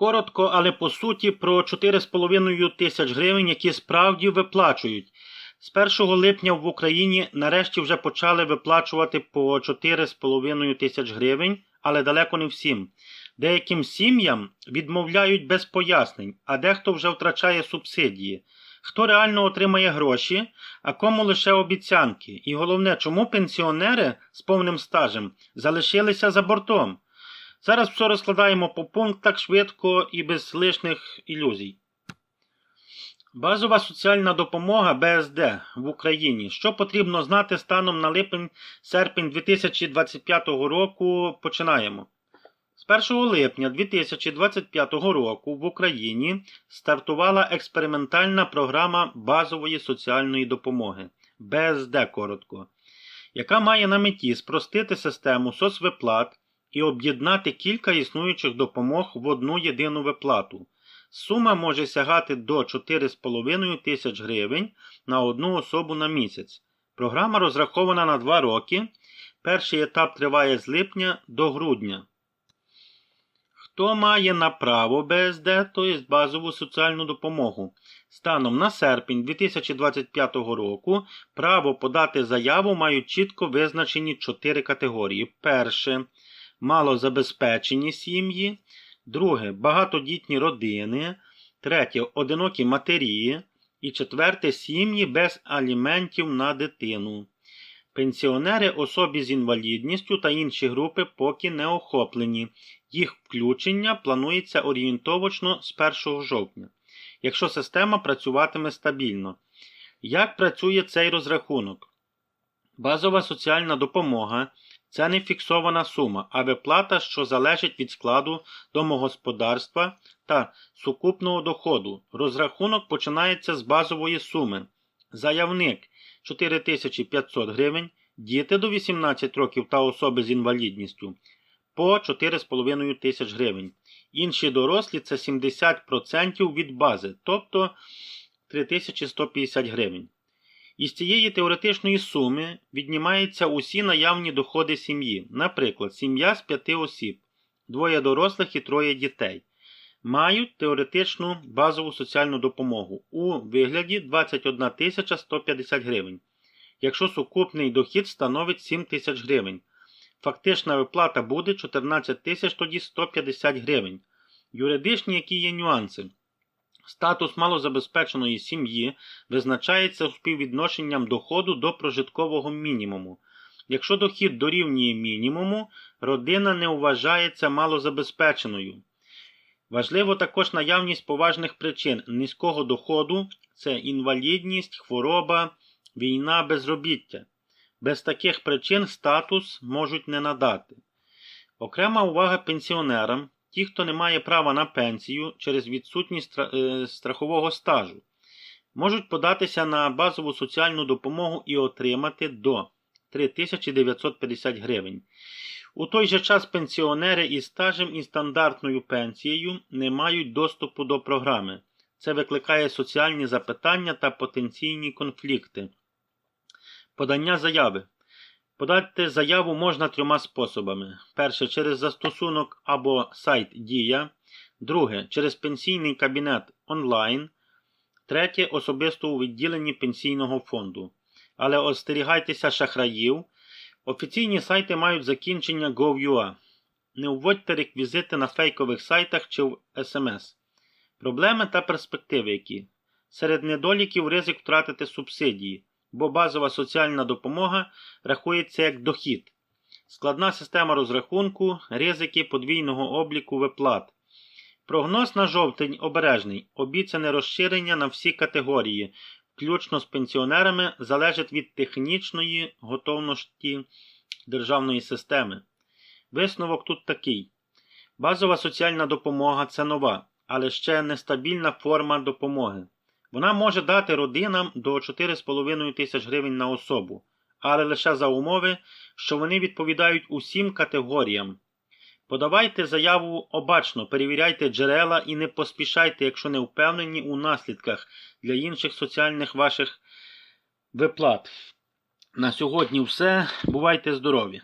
Коротко, але по суті про 4,5 тисяч гривень, які справді виплачують. З 1 липня в Україні нарешті вже почали виплачувати по 4,5 тисяч гривень, але далеко не всім. Деяким сім'ям відмовляють без пояснень, а дехто вже втрачає субсидії. Хто реально отримає гроші, а кому лише обіцянки. І головне, чому пенсіонери з повним стажем залишилися за бортом. Зараз все розкладаємо по пунктах швидко і без лишних ілюзій. Базова соціальна допомога БСД в Україні. Що потрібно знати станом на липень-серпень 2025 року? Починаємо. З 1 липня 2025 року в Україні стартувала експериментальна програма базової соціальної допомоги БСД коротко, яка має на меті спростити систему соцвиплат і об'єднати кілька існуючих допомог в одну єдину виплату. Сума може сягати до 4,5 тисяч гривень на одну особу на місяць. Програма розрахована на 2 роки. Перший етап триває з липня до грудня. Хто має на право БСД, тобто базову соціальну допомогу? Станом на серпень 2025 року право подати заяву мають чітко визначені чотири категорії. Перше малозабезпечені сім'ї, друге багатодітні родини, третє одинокі матері і четверте сім'ї без аліментів на дитину. Пенсіонери, особі з інвалідністю та інші групи поки не охоплені. Їх включення планується орієнтовочно з 1 жовтня, якщо система працюватиме стабільно. Як працює цей розрахунок? Базова соціальна допомога це не фіксована сума, а виплата, що залежить від складу домогосподарства та сукупного доходу. Розрахунок починається з базової суми. Заявник 4500 гривень, діти до 18 років та особи з інвалідністю по 4,5 тисяч гривень. Інші дорослі це 70% від бази, тобто 3150 гривень. Із цієї теоретичної суми віднімаються усі наявні доходи сім'ї, наприклад, сім'я з п'яти осіб, двоє дорослих і троє дітей. Мають теоретичну базову соціальну допомогу у вигляді 21 150 гривень, якщо сукупний дохід становить 7 тисяч гривень. Фактична виплата буде 14 тисяч тоді 150 гривень. Юридичні які є нюанси. Статус малозабезпеченої сім'ї визначається співвідношенням доходу до прожиткового мінімуму. Якщо дохід дорівнює мінімуму, родина не вважається малозабезпеченою. Важливо також наявність поважних причин низького доходу це інвалідність, хвороба, війна, безробіття. Без таких причин статус можуть не надати. Окрема увага пенсіонерам, ті, хто не має права на пенсію через відсутність е, страхового стажу, можуть податися на базову соціальну допомогу і отримати до 3950 гривень. У той же час пенсіонери із стажем і стандартною пенсією не мають доступу до програми. Це викликає соціальні запитання та потенційні конфлікти. Подання заяви. Подати заяву можна трьома способами: перше через застосунок або сайт Дія, друге через пенсійний кабінет онлайн, третє особисто у відділенні пенсійного фонду. Але остерігайтеся шахраїв. Офіційні сайти мають закінчення gov.ua. Не вводьте реквізити на фейкових сайтах чи в SMS. Проблеми та перспективи які. Серед недоліків ризик втратити субсидії, бо базова соціальна допомога рахується як дохід. Складна система розрахунку, ризики подвійного обліку виплат. Прогноз на жовтень обережний. Обіцяне розширення на всі категорії, включно з пенсіонерами, залежить від технічної готовності державної системи. Висновок тут такий: базова соціальна допомога це нова, але ще нестабільна форма допомоги. Вона може дати родинам до 4,5 тисяч гривень на особу, але лише за умови, що вони відповідають усім категоріям. Подавайте заяву обачно, перевіряйте джерела і не поспішайте, якщо не впевнені у наслідках для інших соціальних ваших виплат. На сьогодні все. Бувайте здорові!